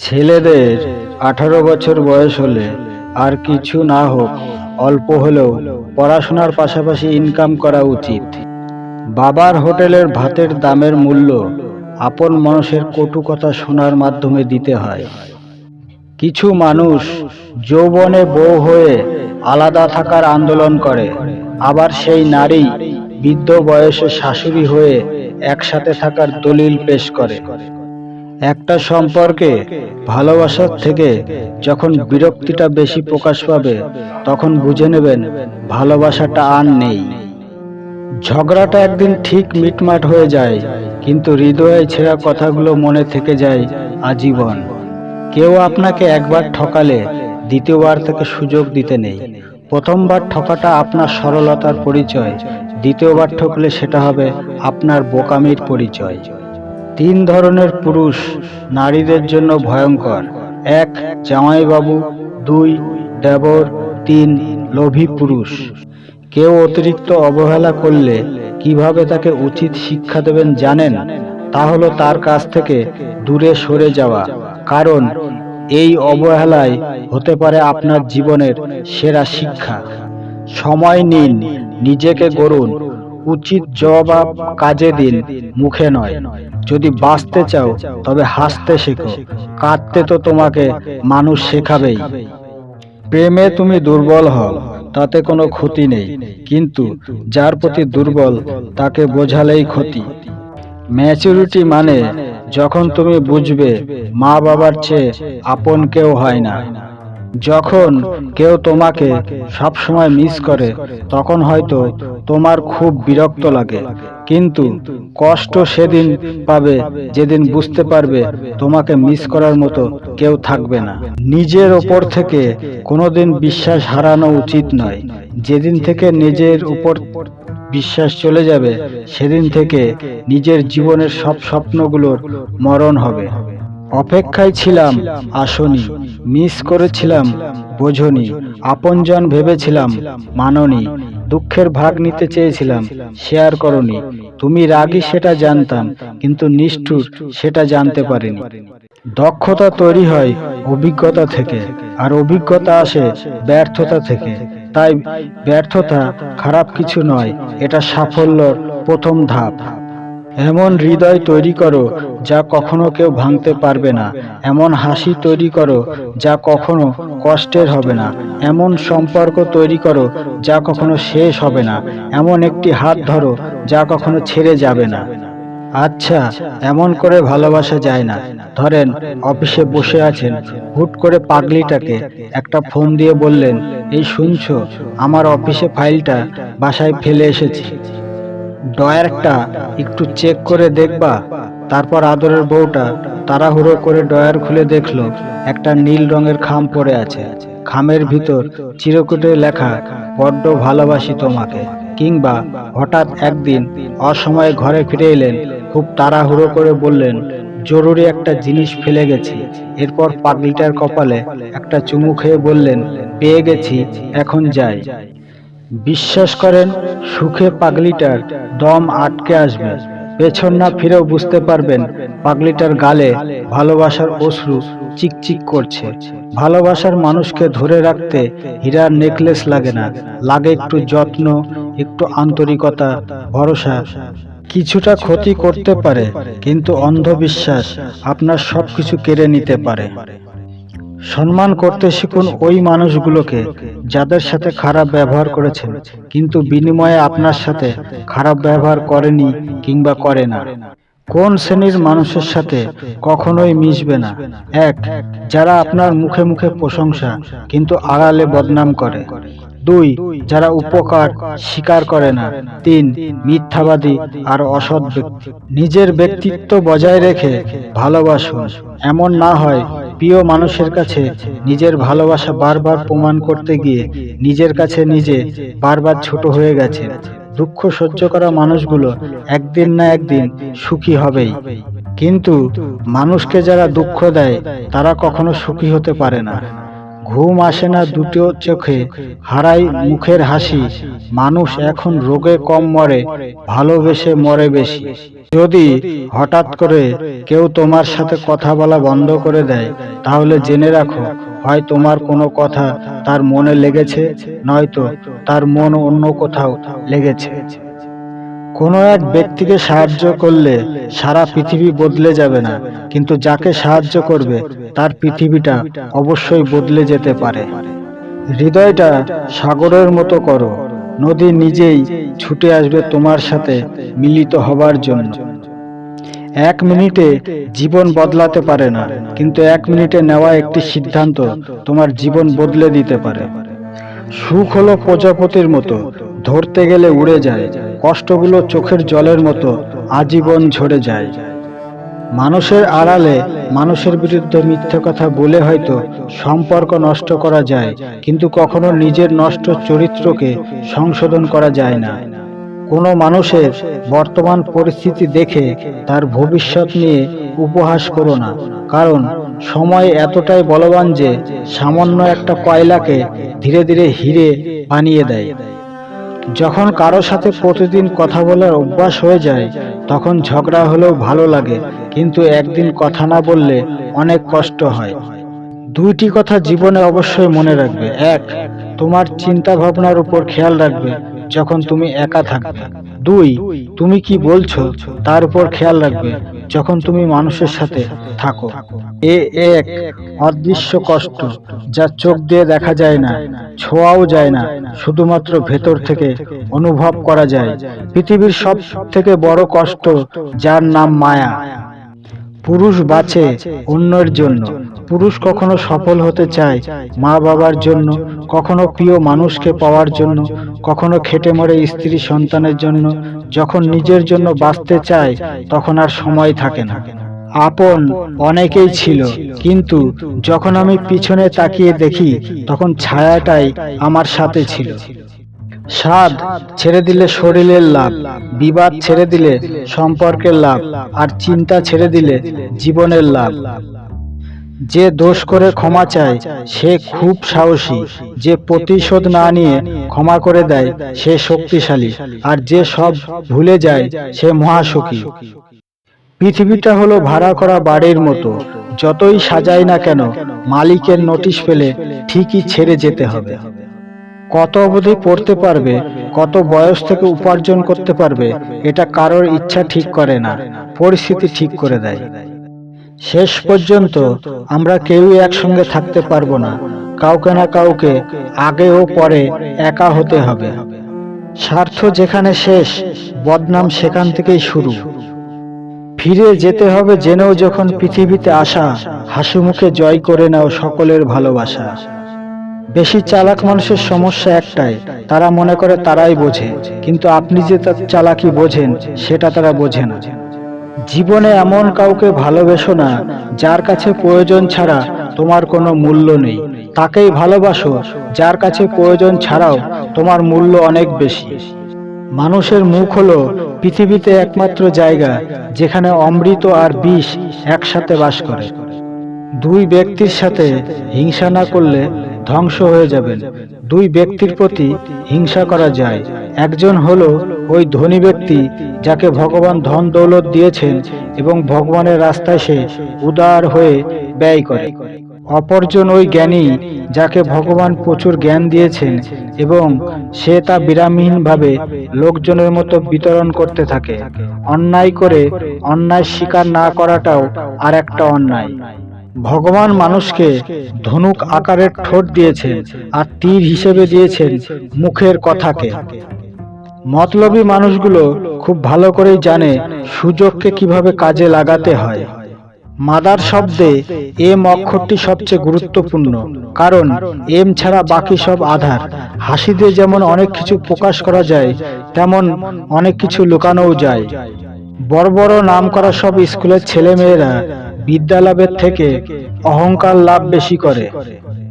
ছেলেদের আঠারো বছর বয়স হলে আর কিছু না হোক, অল্প হলেও পড়াশোনার পাশাপাশি ইনকাম করা উচিত। বাবার হোটেলের ভাতের দামের মূল্য আপন মানুষের কটু কথা শোনার মাধ্যমে দিতে হয়। কিছু মানুষ যৌবনে বউ হয়ে আলাদা থাকার আন্দোলন করে, আবার সেই নারী বৃদ্ধ বয়সে শাশুড়ি হয়ে একসাথে থাকার দলিল পেশ করে। একটা সম্পর্কে, ভালোবাসার থেকে যখন বিরক্তিটা বেশি প্রকাশ পাবে, তখন বুঝে নেবেন ভালোবাসাটা আর নেই। ঝগড়াটা একদিন ঠিক মিটমাট হয়ে যায়, কিন্তু হৃদয়ে ছেঁড়া কথাগুলো মনে থেকে যায় আজীবন। কেউ আপনাকে একবার ঠকালে দ্বিতীয়বার থেকে সুযোগ দিতে নেই। প্রথমবার ঠকাটা আপনার সরলতার পরিচয়, দ্বিতীয়বার ঠকলে সেটা হবে আপনার বোকামির পরিচয়। তিন ধরনের পুরুষ নারীদের জন্য ভয়ঙ্কর। এক, জামাইবাবু, দুই, দেবর, তিন, লোভী পুরুষ। কেউ অতিরিক্ত অবহেলা করলে কীভাবে তাকে উচিত শিক্ষা দেবেন জানেন? তা হলো তার কাছ থেকে দূরে সরে যাওয়া। কারণ এই অবহেলায় হতে পারে আপনার জীবনের সেরা শিক্ষা। সময় নিন, নিজেকে গড়ুন উচিত জবাব কাজে দিন, মুখে নয়। যদি বাঁচতে চাও, তবে হাসতে শেখো। কাঁদতে তো তোমাকে মানুষ শেখাবেই। প্রেমে তুমি দুর্বল হও, তাতে কোনো ক্ষতি নেই। কিন্তু যার প্রতি দুর্বল, তাকে বোঝালেই ক্ষতি। ম্যাচুরিটি মানে যখন তুমি বুঝবে মা বাবার চেয়ে আপন কেউ হয় না। যখন কেউ তোমাকে সব সময় মিস করে, তখন হয়তো তোমার খুব বিরক্ত লাগে। কিন্তু কষ্ট সেদিন পাবে, যেদিন বুঝতে পারবে তোমাকে মিস করার মতো কেউ থাকবে না। নিজের ওপর থেকে কোনোদিন বিশ্বাস হারানো উচিত নয়। যেদিন থেকে নিজের উপর বিশ্বাস চলে যাবে, সেদিন থেকে নিজের জীবনের সব স্বপ্নগুলোর মরণ হবে। অপেক্ষায় ছিলাম আসনি মিস করেছিলাম বোঝনি আপনজন ভেবেছিলাম মাননি দুঃখের ভাগ নিতে চেয়েছিলাম শেয়ার করনি তুমি রাগী সেটা জানতাম কিন্তু নিষ্ঠুর সেটা জানতে পারিনি। দক্ষতা তৈরি হয় অভিজ্ঞতা থেকে আর অভিজ্ঞতা আসে ব্যর্থতা থেকে। তাই ব্যর্থতা খারাপ কিছু নয় এটা সাফল্যর প্রথম ধাপ। এমন হৃদয় তৈরি করো যা কখনো কেউ ভাঙতে পারবে না। এমন হাসি তৈরি করো যা কখনো কষ্টের হবে না। এমন সম্পর্ক তৈরি করো যা কখনো শেষ হবে না। এমন একটি হাত ধরো যা কখনো ছেড়ে যাবে না। আচ্ছা এমন করে ভালোবাসা যায় না। ধরেন, অফিসে বসে আছেন। হুট করে পাগলিটাকে একটা ফোন দিয়ে বললেন, এই শুনছো, আমার অফিসে ফাইলটা বাসায় ফেলে এসেছি। ডয়ারটা একটু চেক করে দেখবা। তারপর আদরের বউটা তাড়াহুড়ো করে ডয়ার খুলে দেখল, একটা নীল রঙের খাম পড়ে আছে। খামের ভিতর চিরকুটে লেখা, বড্ড ভালোবাসি তোমাকে। কিংবা হঠাৎ একদিন অসময়ে ঘরে ফিরে এলেন, খুব তাড়াহুড়ো করে বললেন, জরুরি একটা জিনিস ফেলে গেছি। এরপর পাগলিটার কপালে একটা চুমু খেয়ে বললেন, পেয়ে গেছি, এখন যাই। বিশ্বাস করেন, সুখে পাগলিটার দম আটকে আসবে। পেছন না ফিরেও বুঝতে পারবেন, পাগলিটার গালে ভালোবাসার অশ্রু চিকচিক করছে। ভালোবাসার মানুষকে ধরে রাখতে হীরার নেকলেস লাগে না, লাগে একটু যত্ন, একটু আন্তরিকতা, ভরসা। কিছুটা ক্ষতি করতে পারে, কিন্তু অন্ধবিশ্বাস আপনার সবকিছু কেড়ে নিতে পারে। সম্মান করতে শিখুন ওই মানুষগুলোকে যাদের সাথে খারাপ ব্যবহার করেছেন। কিন্তু বিনিময়ে আপনার সাথে খারাপ ব্যবহার করেনি কিংবা করে না। কোন শ্রেণির মানুষের সাথে কখনোই মিশবে না। এক, যারা আপনার মুখে মুখে প্রশংসা কিন্তু আড়ালে বদনাম করে। দুই, যারা উপকার স্বীকার করে না। তিন, মিথ্যাবাদী আর অসৎ ব্যক্তি। নিজের ব্যক্তিত্ব বজায় রেখে ভালোবাসুন। এমন না হয় প্রিয় মানুষের কাছে নিজের ভালোবাসা বারবার প্রমাণ করতে গিয়ে নিজের কাছে নিজে বারবার ছোট হয়ে গেছে। দুঃখ সহ্য করা মানুষগুলো একদিন না একদিন সুখী হবেই। কিন্তু মানুষকে যারা দুঃখ দেয়, তারা কখনো সুখী হতে পারে না। ঘুম আসে না দুটো চোখে, হারাই মুখের হাসি। মানুষ এখন রোগে কম মরে, ভালোবেসে মরে বেশি। যদি হঠাৎ করে কেউ তোমার সাথে কথা বলা বন্ধ করে দেয়, তাহলে জেনে রাখো, হয় তোমার কোনো কথা তার মনে লেগেছে, নয়তো তার মন অন্য কোথাও লেগেছে। কোনো এক ব্যক্তিকে সাহায্য করলে সারা পৃথিবী বদলে যাবে না। কিন্তু যাকে সাহায্য করবে, তার পৃথিবীটা অবশ্যই বদলে যেতে পারে। হৃদয়টা সাগরের মতো করো। নদী নিজেই ছুটে আসবে তোমার সাথে মিলিত হবার জন্য। এক মিনিটে জীবন বদলাতে পারে না, কিন্তু এক মিনিটে নেওয়া একটি সিদ্ধান্ত তোমার জীবন বদলে দিতে পারে। সুখ হলো প্রজাপতির মতো, ধরতে গেলে উড়ে যায়। কষ্টগুলো চোখের জলের মতো আজীবন ঝরে যায়। মানুষের আড়ালে মানুষের বিরুদ্ধে মিথ্যে কথা বলে হয়তো সম্পর্ক নষ্ট করা যায়, কিন্তু কখনো নিজের নষ্ট চরিত্রকে সংশোধন করা যায় না। কোনো মানুষের বর্তমান পরিস্থিতি দেখে তার ভবিষ্যৎ নিয়ে উপহাস করো না, কারণ সময় এতটাই বলবান যে সামান্য একটা কয়লাকে ধীরে ধীরে হিরে বানিয়ে দেয়। যখন কারও সাথে প্রতিদিন কথা বলার অভ্যাস হয়ে যায়, তখন ঝগড়া হলেও ভালো লাগে। কিন্তু একদিন কথা না বললে অনেক কষ্ট হয়। দুইটি কথা জীবনে অবশ্যই মনে রাখবে। এক, তোমার চিন্তা ভাবনার উপর খেয়াল রাখবে যখন তুমি একা থাকবে। দুই, তুমি কি বলছো তার উপর খেয়াল রাখবে। যখন তুমি মানুষের সাথে থাকো, এ এক অদৃশ্য কষ্ট যা চোখ দিয়ে দেখা যায় না, ছোঁয়াও যায় না, শুধুমাত্র ভেতর থেকে অনুভব করা যায়। পৃথিবীর সব থেকে বড় কষ্ট যার নাম মায়া। পুরুষ বাঁচে অন্যের জন্য। পুরুষ কখনো সফল হতে চায় মা বাবার জন্য, কখনো প্রিয় মানুষকে পাওয়ার জন্য, কখনো খেটে মরে স্ত্রী সন্তানের জন্য। যখন নিজের জন্য বাঁচতে চায়, তখন আর সময় থাকে না। আপন অনেকেই ছিল, কিন্তু যখন আমি পিছনে তাকিয়ে দেখি, তখন ছায়াটাই আমার সাথে ছিল। স্বাদ ছেড়ে দিলে শরীরের লাভ, বিবাদ ছেড়ে দিলে সম্পর্কের লাভ, আর চিন্তা ছেড়ে দিলে জীবনের লাভ। যে দোষ করে ক্ষমা চায়, সে খুব সাহসী। যে প্রতিশোধ না নিয়ে ক্ষমা করে দেয়, সে শক্তিশালী। আর যে সব ভুলে যায়, সে মহাসুখী। পৃথিবীটা হলো ভাড়া করা বাড়ির মতো। যতই সাজাই না কেন, মালিকের নোটিশ পেলে ঠিকই ছেড়ে যেতে হবে। কত অবধি পড়তে পারবে, কত বয়স থেকে উপার্জন করতে পারবে, এটা কারোর ইচ্ছা ঠিক করে না, পরিস্থিতি ঠিক করে দেয়। শেষ পর্যন্ত আমরা কেউই একসঙ্গে থাকতে পারব না, কাউকে না কাউকে আগে ও পরে একা হতে হবে। স্বার্থ যেখানে শেষ, বদনাম সেখান থেকেই শুরু। ফিরে যেতে হবে জেনেও যখন পৃথিবীতে আসা হাসি মুখে জয় করে নাও সকলের ভালোবাসা। বেশি চালাক মানুষের সমস্যা একটাই, তারা মনে করে তারাই বোঝে, কিন্তু আপনি যে তার চালাকি বোঝেন, সেটা তারা বোঝে না। জীবনে এমন কাউকে ভালোবেসো না, যার কাছে প্রয়োজন ছাড়া তোমার কোনো মূল্য নেই। তাকেই ভালোবাসো, যার কাছে প্রয়োজন ছাড়াও তোমার মূল্য অনেক বেশি। মানুষের মুখ হলো পৃথিবীতে একমাত্র জায়গা, যেখানে অমৃত আর বিষ একসাথে বাস করে। দুই ব্যক্তির সাথে হিংসা না করলে ধ্বংস হয়ে যাবেন। দুই ব্যক্তির প্রতি হিংসা করা যায়। একজন হলো ওই ধনী ব্যক্তি যাকে ভগবান ধন দৌলত দিয়েছেন এবং ভগবানের রাস্তায় সে উদার হয়ে ব্যয় করে। অপরজন ওই জ্ঞানী যাকে ভগবান প্রচুর জ্ঞান দিয়েছেন এবং সে তা বিরামহীনভাবে লোকজনের মতো বিতরণ করতে থাকে। অন্যায় করে অন্যায় স্বীকার না করাটাও আর একটা অন্যায়। ভগবান মানুষকে ধনুক আকারের ঠোঁট দিয়েছেন আর তীর হিসেবে দিয়েছেন মুখের কথাকে। মতলবী মানুষগুলো খুব ভালো করেই জানে সুযোগকে কীভাবে কাজে লাগাতে হয়। মাদার শব্দে এম অক্ষরটি সবচেয়ে গুরুত্বপূর্ণ, কারণ এম ছাড়া বাকি সব আধার। হাসি দিয়ে যেমন অনেক কিছু প্রকাশ করা যায়, তেমন অনেক কিছু লুকানোও যায়। বড় বড় নাম করা সব স্কুলের ছেলে মেয়েরা বিদ্যা লাভের থেকে অহংকার লাভ বেশি করে।